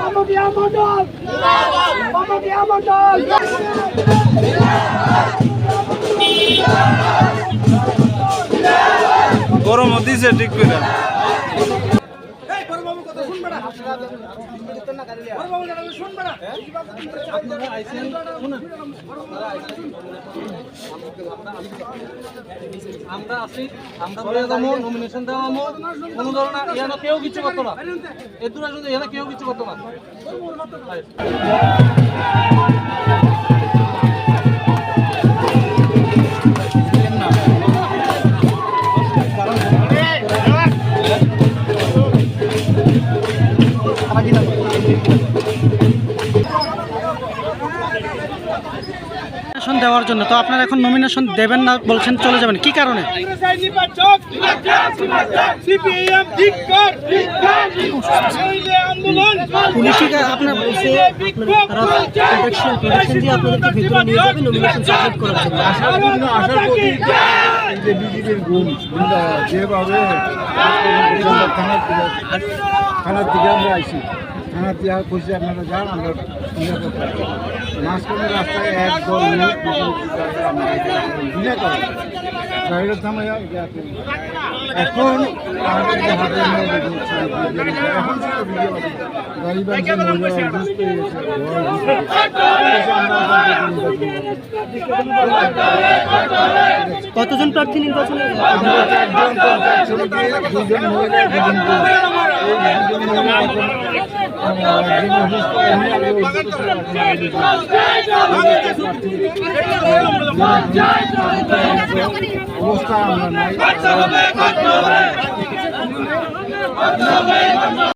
কমিটিয়া মন্ডল কমিটিয়া মন্ডল গরম দিছে ঠিক করে। আমরা আছি আমরা বলে দেবো নমিনেশন দেওয়া কোনো ধরনের ইয়ানো কেউ কিছু করতো না। এর দূরে শুধু ইয়ানো কেউ কিছু করতো না। নমিনেশন দেওয়ার জন্য তো আপনারা এখন নমিনেশন দেবেন না বলছেন চলে যাবেন কি কারণে? সিপিএম ধিক্কার আপনার আপনাদেরকে ভিতরে নিয়ে যাবে নমিনেশন সাবমিট করার জন্য। যেভাবে থানার থেকে আমরা আইসি থানার থেকে কইছি আপনারা যান আমরা নিরাপদ মাঝখানে রাস্তায় এক দল গাড়িটা এখন গাড়ি বাড়িতে মহিলা গেছে। কতজন প্রার্থী নির্বাচনে? দুজন মহিলা দুজন অবস্থা আমরা নাই।